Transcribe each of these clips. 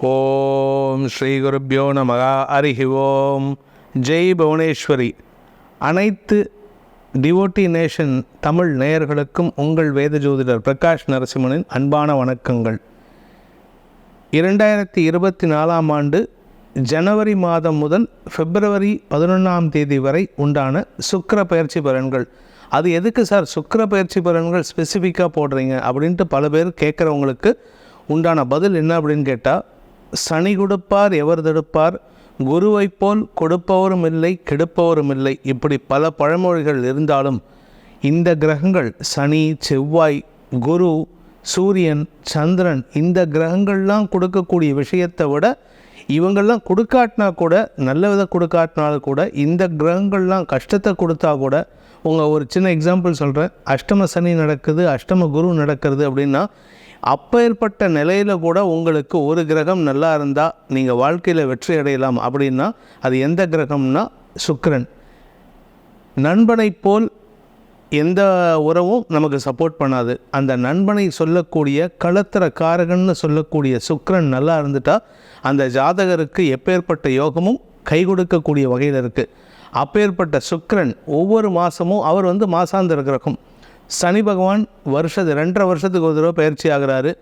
ஓம் ஸ்ரீ குருப்பியோ நமகா அருகி ஓம். ஜெய் புவனேஸ்வரி. அனைத்து டிவோட்டி நேஷன் தமிழ் நேயர்களுக்கும் உங்கள் வேத ஜோதிடர் பிரகாஷ் நரசிம்மனின் அன்பான வணக்கங்கள். இரண்டாயிரத்தி இருபத்தி நாலாம் ஆண்டு ஜனவரி மாதம் முதல் பிப்ரவரி பதினொன்றாம் தேதி வரை உண்டான சுக்கர பயிற்சி பலன்கள். அது எதுக்கு சார்? சுக்கர பயிற்சி பலன்கள் ஸ்பெசிஃபிக்காக போடுறீங்க அப்படின்ட்டு பல பேர் கேட்குறவங்களுக்கு உண்டான பதில் என்ன அப்படின்னு கேட்டால் சனி கொடுப்பார் எவர் தடுப்பார்? குருவைப் போல் கொடுப்பவரும் இல்லை கெடுப்பவரும் இல்லை. இப்படி பல பழமொழிகள் இருந்தாலும் இந்த கிரகங்கள் சனி செவ்வாய் குரு சூரியன் சந்திரன் இந்த கிரகங்கள்லாம் கொடுக்கக்கூடிய விஷயத்தை விட இவங்கள்லாம் கொடுக்காட்டினா கூட நல்ல வித கொடுக்காட்டினாலும் கூட இந்த கிரகங்கள்லாம் கஷ்டத்தை கொடுத்தா கூட உங்கள் ஒரு சின்ன எக்ஸாம்பிள் சொல்கிறேன் அஷ்டம சனி நடக்குது அஷ்டம குரு நடக்கிறது அப்படின்னா அப்பேற்பட்ட நிலையில் கூட உங்களுக்கு ஒரு கிரகம் நல்லா இருந்தால் நீங்கள் வாழ்க்கையில் வெற்றி அடையலாம். அப்படின்னா அது எந்த கிரகம்னா சுக்கரன். நண்பனைப் போல் எந்த உறவும் நமக்கு சப்போர்ட் பண்ணாது. அந்த நண்பனை சொல்லக்கூடிய களத்திர காரகன்னு சொல்லக்கூடிய சுக்கரன் நல்லா இருந்துட்டால் அந்த ஜாதகருக்கு எப்பேற்பட்ட யோகமும் கை கொடுக்கக்கூடிய வகையில் இருக்குது அப்பேற்பட்ட சுக்கரன் ஒவ்வொரு மாதமும் அவர் வந்து மாசாந்திர கிரகம் சனி பகவான் வருஷத்து ரெண்டரை வருஷத்துக்கு ஒரு தடவை பயிற்சி ஆகிறாரு.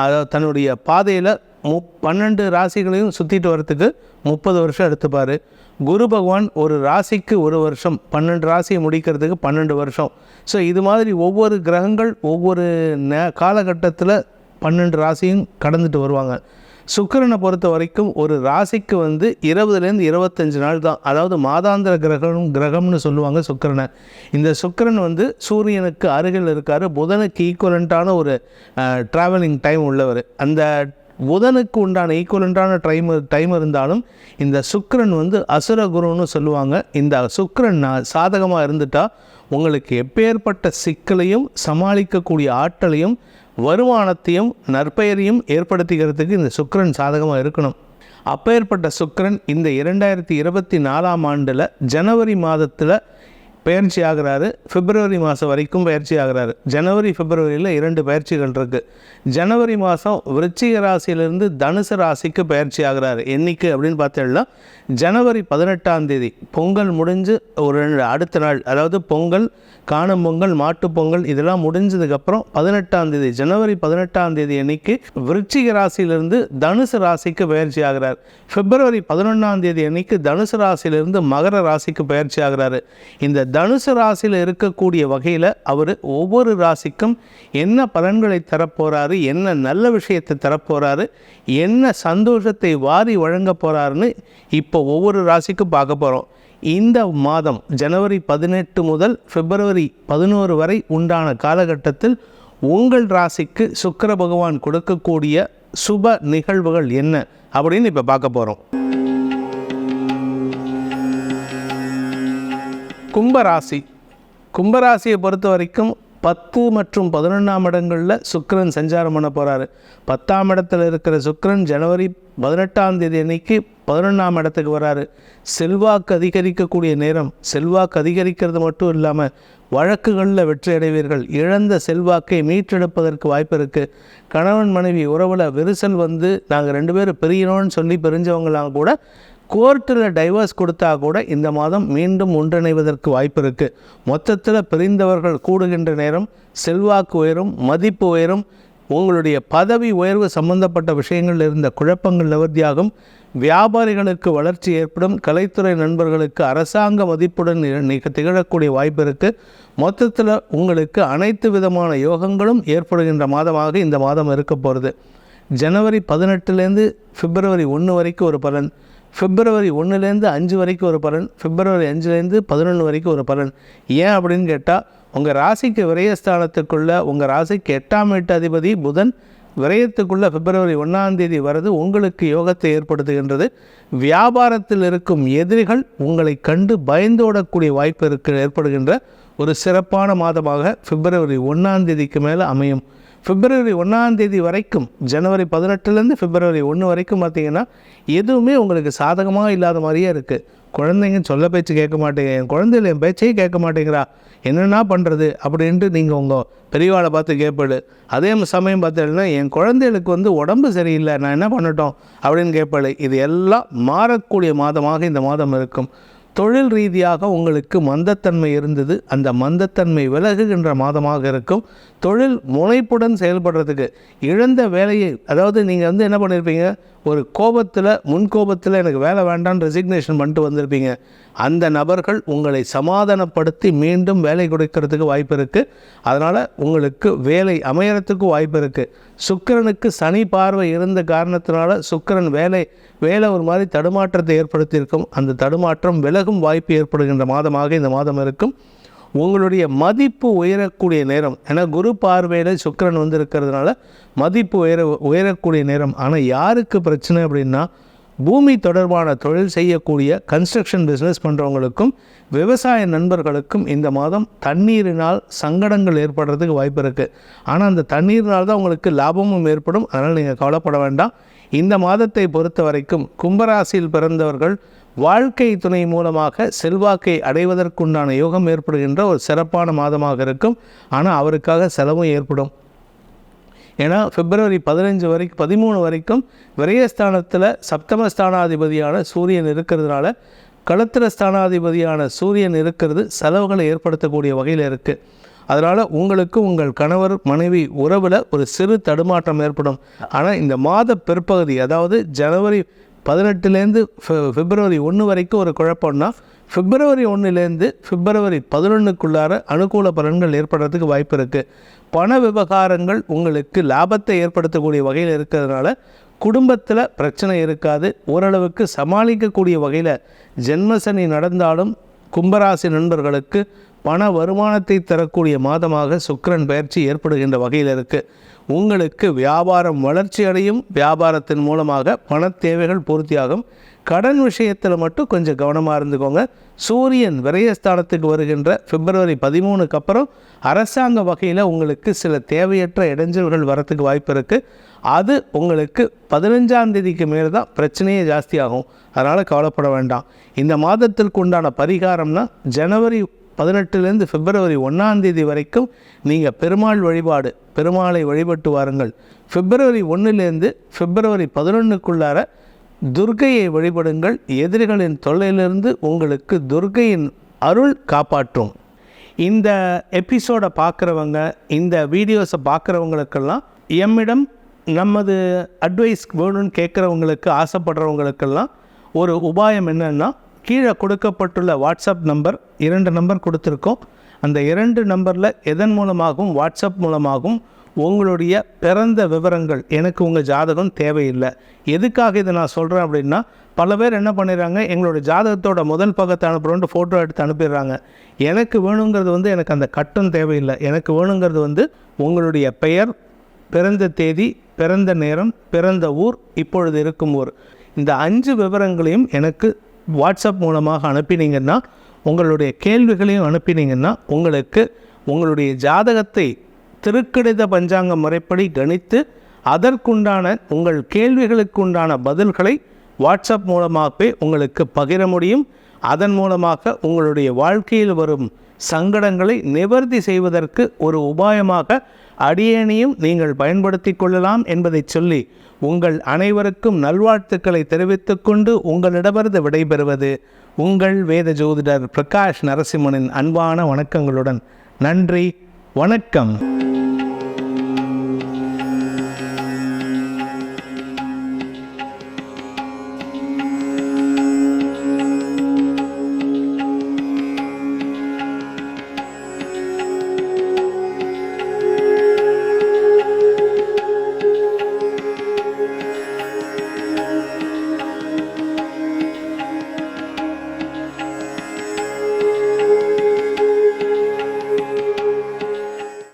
அதாவது தன்னுடைய பாதையில் மு பன்னெண்டு ராசிகளையும் சுற்றிட்டு வரத்துக்கு முப்பது வருஷம் எடுத்துப்பார். குரு பகவான் ஒரு ராசிக்கு ஒரு வருஷம் பன்னெண்டு ராசியை முடிக்கிறதுக்கு பன்னெண்டு வருஷம். ஸோ இது மாதிரி ஒவ்வொரு கிரகங்கள் ஒவ்வொரு நே காலகட்டத்தில் பன்னெண்டு ராசியும் கடந்துட்டு வருவாங்க. சுக்கரனை பொறுத்த வரைக்கும் ஒரு ராசிக்கு வந்து இருபதுலேருந்து இருபத்தஞ்சு நாள் தான். அதாவது மாதாந்திர கிரகம் கிரகம்னு சொல்லுவாங்க சுக்கரனை. இந்த சுக்கரன் வந்து சூரியனுக்கு அருகில் இருக்கார். புதனுக்கு ஈக்குவலண்ட்டான ஒரு ட்ராவலிங் டைம் உள்ளவர். அந்த புதனுக்கு உண்டான ஈக்குவலண்ட்டான டைம் டைம் இருந்தாலும் இந்த சுக்கரன் வந்து அசுர குருன்னு சொல்லுவாங்க. இந்த சுக்கரன் சாதகமாக இருந்துட்டால் உங்களுக்கு எப்பேற்பட்ட சிக்கலையும் சமாளிக்கக்கூடிய ஆற்றலையும் வருமானத்தையும் நற்பெயரையும் ஏற்படுத்திக்கிறதுக்கு இந்த சுக்கரன் சாதகமாக இருக்கணும். அப்பேற்பட்ட சுக்கிரன் இந்த இரண்டாயிரத்தி இருபத்தி நாலாம் ஆண்டில் ஜனவரி மாதத்தில் பயிற்சி ஆகிறாரு. பிப்ரவரி மாதம் வரைக்கும் பயிற்சி ஆகிறாரு. ஜனவரி பிப்ரவரியில் இரண்டு பயிற்சிகள் இருக்குது ஜனவரி மாதம் விருச்சிக ராசியிலிருந்து தனுசு ராசிக்கு பயிற்சி ஆகிறாரு. என்னைக்கு அப்படின்னு பார்த்தீங்கன்னா ஜனவரி பதினெட்டாம் தேதி. பொங்கல் முடிஞ்சு ஒரு ரெண்டு அடுத்த நாள் அதாவது பொங்கல் காணும் பொங்கல் மாட்டுப்பொங்கல் இதெல்லாம் முடிஞ்சதுக்கப்புறம் பதினெட்டாம் தேதி ஜனவரி பதினெட்டாம் தேதி அன்னைக்கு விருச்சிக ராசியிலிருந்து தனுசு ராசிக்கு பயிற்சி ஆகிறார். பிப்ரவரி பதினொன்றாம் தேதி அன்னைக்கு தனுசு ராசியிலிருந்து மகர ராசிக்கு பயிற்சி ஆகிறாரு. இந்த தனுசு ராசியில் இருக்கக்கூடிய வகையில் அவர் ஒவ்வொரு ராசிக்கும் என்ன பலன்களை தரப்போகிறாரு என்ன நல்ல விஷயத்தை தரப்போகிறாரு என்ன சந்தோஷத்தை வாரி வழங்க போகிறாருன்னு இப்போ ஒவ்வொரு ராசிக்கும் பார்க்க போகிறோம் இந்த மாதம் ஜனவரி பதினெட்டு முதல் பிப்ரவரி பதினோரு வரை உண்டான காலகட்டத்தில் உங்கள் ராசிக்கு சுக்கர பகவான் கொடுக்கக்கூடிய சுப நிகழ்வுகள் என்ன அப்படின்னு இப்போ பார்க்க போகிறோம் கும்பராசி. கும்பராசியை பொறுத்த வரைக்கும் பத்து மற்றும் பதினொன்றாம் இடங்களில் சுக்கரன் சஞ்சாரம் பண்ண போகிறாரு பத்தாம் இடத்துல இருக்கிற சுக்கிரன் ஜனவரி பதினெட்டாம் தேதி அன்னைக்கு பதினொன்றாம் இடத்துக்கு வராரு. செல்வாக்கு அதிகரிக்கக்கூடிய நேரம் செல்வாக்கு அதிகரிக்கிறது மட்டும் இல்லாமல் வழக்குகளில் வெற்றி அடைவீர்கள் இழந்த செல்வாக்கை மீட்டெடுப்பதற்கு வாய்ப்பு இருக்குது கணவன் மனைவி உறவில் விரிசல் வந்து நாங்கள் ரெண்டு பேரும் பிரியணும்னு சொல்லி பிரிஞ்சவங்களாம் கூட கோர்ட்டில் டைவர்ஸ் கொடுத்தா கூட இந்த மாதம் மீண்டும் ஒன்றிணைவதற்கு வாய்ப்பு இருக்குது மொத்தத்தில் பிரிந்தவர்கள் கூடுகின்ற நேரம் செல்வாக்கு உயரும் மதிப்பு உயரும் உங்களுடைய பதவி உயர்வு சம்பந்தப்பட்ட விஷயங்களில் இருந்த குழப்பங்கள் நிவர்த்தியாகும் வியாபாரிகளுக்கு வளர்ச்சி ஏற்படும் கலைத்துறை நண்பர்களுக்கு அரசாங்க மதிப்புடன் திகழக்கூடிய வாய்ப்பு இருக்குது மொத்தத்தில் உங்களுக்கு அனைத்து விதமான யோகங்களும் ஏற்படுகின்ற மாதமாக இந்த மாதம் இருக்க போகிறது ஜனவரி பதினெட்டுலேருந்து பிப்ரவரி ஒன்று வரைக்கும் ஒரு பலன். பிப்ரவரி ஒன்றுலேருந்து அஞ்சு வரைக்கும் ஒரு பலன். பிப்ரவரி அஞ்சுலேருந்து பதினொன்று வரைக்கும் ஒரு பலன். ஏன் அப்படின்னு கேட்டால் உங்கள் ராசிக்கு விரயஸ்தானத்துக்குள்ள உங்கள் ராசிக்கு எட்டாம் எட்டு அதிபதி புதன் விரயத்துக்குள்ளே பிப்ரவரி ஒன்றாம் தேதி வர்றது உங்களுக்கு யோகத்தை ஏற்படுத்துகின்றது. வியாபாரத்தில் இருக்கும் எதிரிகள் உங்களை கண்டு பயந்தோடக்கூடிய வாய்ப்பு இருக்க ஏற்படுகின்ற ஒரு சிறப்பான மாதமாக பிப்ரவரி ஒன்றாம் தேதிக்கு மேலே அமையும். பிப்ரவரி ஒன்றாம் தேதி வரைக்கும் ஜனவரி பதினெட்டுலேருந்து பிப்ரவரி ஒன்று வரைக்கும் பார்த்திங்கன்னா எதுவுமே உங்களுக்கு சாதகமாக இல்லாத மாதிரியே இருக்குது குழந்தைங்க சொல்ல பேச்சு கேட்க மாட்டேங்க என் குழந்தைகள் என் பேச்சையே கேட்க மாட்டேங்கிறா. என்னென்ன பண்ணுறது அப்படின்ட்டு நீங்கள் உங்கள் பெரியவாளை பார்த்து கேட்பாடு அதே சமயம் பார்த்தீங்கன்னா என் குழந்தைகளுக்கு வந்து உடம்பு சரியில்லை நான் என்ன பண்ணட்டும்? அப்படின்னு கேட்பாடு இது எல்லாம் மாறக்கூடிய மாதமாக இந்த மாதம் இருக்கும். தொழில் ரீதியாக உங்களுக்கு மந்தத்தன்மை இருந்தது. அந்த மந்தத்தன்மை விலகுகின்ற மாதமாக இருக்கும். தொழில் முனைப்புடன் செயல்படுறதுக்கு இழந்த வேலையை அதாவது நீங்கள் வந்து என்ன பண்ணியிருப்பீங்க ஒரு கோபத்தில் முன் கோபத்தில் எனக்கு வேலை வேண்டாம்னு ரெசிக்னேஷன் பண்ணிட்டு வந்திருப்பீங்க. அந்த நபர்கள் உங்களை சமாதானப்படுத்தி மீண்டும் வேலை கொடுக்கறதுக்கு வாய்ப்பு இருக்குது அதனால் உங்களுக்கு வேலை அமையறதுக்கு வாய்ப்பு இருக்குது சுக்கிரனுக்கு சனி பார்வை இருந்த காரணத்தினால சுக்கிரன் வேலை வேலை ஒரு மாதிரி தடுமாற்றத்தை ஏற்படுத்தியிருக்கும். அந்த தடுமாற்றம் விலகும் வாய்ப்பு ஏற்படுகின்ற மாதமாக இந்த மாதம் இருக்கும். உங்களுடைய மதிப்பு உயரக்கூடிய நேரம். ஏன்னா குரு பார்வையில் சுக்கிரன் வந்து இருக்கிறதுனால மதிப்பு உயர உயரக்கூடிய நேரம். ஆனால் யாருக்கு பிரச்சனை அப்படின்னா பூமி தொடர்பான தொழில் செய்யக்கூடிய கன்ஸ்ட்ரக்ஷன் பிஸ்னஸ் பண்ணுறவங்களுக்கும் விவசாய நண்பர்களுக்கும் இந்த மாதம் தண்ணீரினால் சங்கடங்கள் ஏற்படுறதுக்கு வாய்ப்பு இருக்குது ஆனால் அந்த தண்ணீரினால் தான் உங்களுக்கு லாபமும் ஏற்படும். அதனால் நீங்கள் கவலைப்பட வேண்டாம். இந்த மாதத்தை பொறுத்த வரைக்கும் கும்பராசியில் பிறந்தவர்கள் வாழ்க்கை துணை மூலமாக செல்வாக்கை அடைவதற்குண்டான யோகம் ஏற்படுகின்ற ஒரு சிறப்பான மாதமாக இருக்கும். ஆனால் அவருக்காக செலவும் ஏற்படும். ஏன்னா பிப்ரவரி பதினஞ்சு வரைக்கும் பதிமூணு வரைக்கும் விரயஸ்தானத்தில் சப்தமஸ்தானாதிபதியான சூரியன் இருக்கிறதுனால களத்திர ஸ்தானாதிபதியான சூரியன் இருக்கிறது செலவுகளை ஏற்படுத்தக்கூடிய வகையில் இருக்குது அதனால் உங்களுக்கு உங்கள் கணவர் மனைவி உறவில் ஒரு சிறு தடுமாற்றம் ஏற்படும். ஆனால் இந்த மாத பிற்பகுதி அதாவது ஜனவரி பதினெட்டுலேருந்து பிப்ரவரி ஒன்று வரைக்கும் ஒரு குழப்பம்னா பிப்ரவரி ஒன்றுலேருந்து பிப்ரவரி பதினொன்றுக்குள்ளார அனுகூல பலன்கள் ஏற்படுறதுக்கு வாய்ப்பு இருக்குது பண விவகாரங்கள் உங்களுக்கு லாபத்தை ஏற்படுத்தக்கூடிய வகையில் இருக்கிறதுனால குடும்பத்தில் பிரச்சனை இருக்காது. ஓரளவுக்கு சமாளிக்கக்கூடிய வகையில் ஜென்மசனி நடந்தாலும் கும்பராசி நண்பர்களுக்கு பண வருமானத்தை தரக்கூடிய மாதமாக சுக்கரன் பயிற்சி ஏற்படுகின்ற வகையில் இருக்குது உங்களுக்கு வியாபாரம் வளர்ச்சி அடையும். வியாபாரத்தின் மூலமாக பண தேவைகள் பூர்த்தியாகும். கடன் விஷயத்தில் மட்டும் கொஞ்சம் கவனமாக இருந்துக்கோங்க. சூரியன் விரயஸ்தானத்துக்கு வருகின்ற பிப்ரவரி பதிமூணுக்கு அப்புறம் அரசாங்க வகையில் உங்களுக்கு சில தேவையற்ற இடைஞ்சல்கள் வரத்துக்கு வாய்ப்பு இருக்குது அது உங்களுக்கு பதினஞ்சாம் தேதிக்கு மேலே தான் பிரச்சனையே ஜாஸ்தியாகும். அதனால் கவலைப்பட வேண்டாம். இந்த மாதத்திற்கு உண்டான பரிகாரம்னா ஜனவரி பதினெட்டுலேருந்து பிப்ரவரி ஒன்றாந்தேதி வரைக்கும் நீங்கள் பெருமாள் வழிபாடு பெருமாளை வழிபட்டு வாருங்கள். பிப்ரவரி ஒன்றுலேருந்து பிப்ரவரி பதினொன்றுக்குள்ளார துர்க்கையை வழிபடுங்கள். எதிரிகளின் தொல்லையிலிருந்து உங்களுக்கு துர்கையின் அருள் காப்பாற்றும். இந்த எபிசோடை பார்க்குறவங்க இந்த வீடியோஸை பார்க்குறவங்களுக்கெல்லாம் எம்மிடம் நமது அட்வைஸ் வேணும்னு கேட்குறவங்களுக்கு ஆசைப்படுறவங்களுக்கெல்லாம் ஒரு உபாயம் என்னென்னா கீழே கொடுக்கப்பட்டுள்ள வாட்ஸ்அப் நம்பர் இரண்டு நம்பர் கொடுத்துருக்கோம். அந்த இரண்டு நம்பரில் எதன் மூலமாகவும் வாட்ஸ்அப் மூலமாகவும் உங்களுடைய பிறந்த விவரங்கள் எனக்கு உங்கள் ஜாதகம் தேவையில்லை. எதுக்காக இதை நான் சொல்கிறேன் அப்படின்னா பல பேர் என்ன பண்ணிடுறாங்க எங்களோட ஜாதகத்தோட முதல் பக்கத்தை அனுப்புகிறோன்ட்டு ஃபோட்டோ எடுத்து அனுப்பிடுறாங்க. எனக்கு வேணுங்கிறது வந்து எனக்கு அந்த கட்டம் தேவையில்லை. எனக்கு வேணுங்கிறது வந்து உங்களுடைய பெயர் பிறந்த தேதி பிறந்த நேரம் பிறந்த ஊர் இப்பொழுது இருக்கும் ஊர். இந்த அஞ்சு விவரங்களையும் எனக்கு வாட்ஸ்அப் மூலமாக அனுப்பினீங்கன்னா உங்களுடைய கேள்விகளையும் அனுப்பினீங்கன்னா உங்களுக்கு உங்களுடைய ஜாதகத்தை திருக்கணித பஞ்சாங்க முறைப்படி கணித்து அதற்குண்டான உங்கள் கேள்விகளுக்குண்டான பதில்களை வாட்ஸ்அப் மூலமாகவே உங்களுக்கு பகிர முடியும். அதன் மூலமாக உங்களுடைய வாழ்க்கையில் வரும் சங்கடங்களை நிவர்த்தி செய்வதற்கு ஒரு உபாயமாக அடியேனையும் நீங்கள் பயன்படுத்தி கொள்ளலாம் என்பதை சொல்லி உங்கள் அனைவருக்கும் நல்வாழ்த்துக்களை தெரிவித்துக்கொண்டு உங்களிடமிருந்து விடைபெறுவது உங்கள் வேத ஜோதிடர் பிரகாஷ் நரசிம்மனின் அன்பான வணக்கங்களுடன் நன்றி வணக்கம்.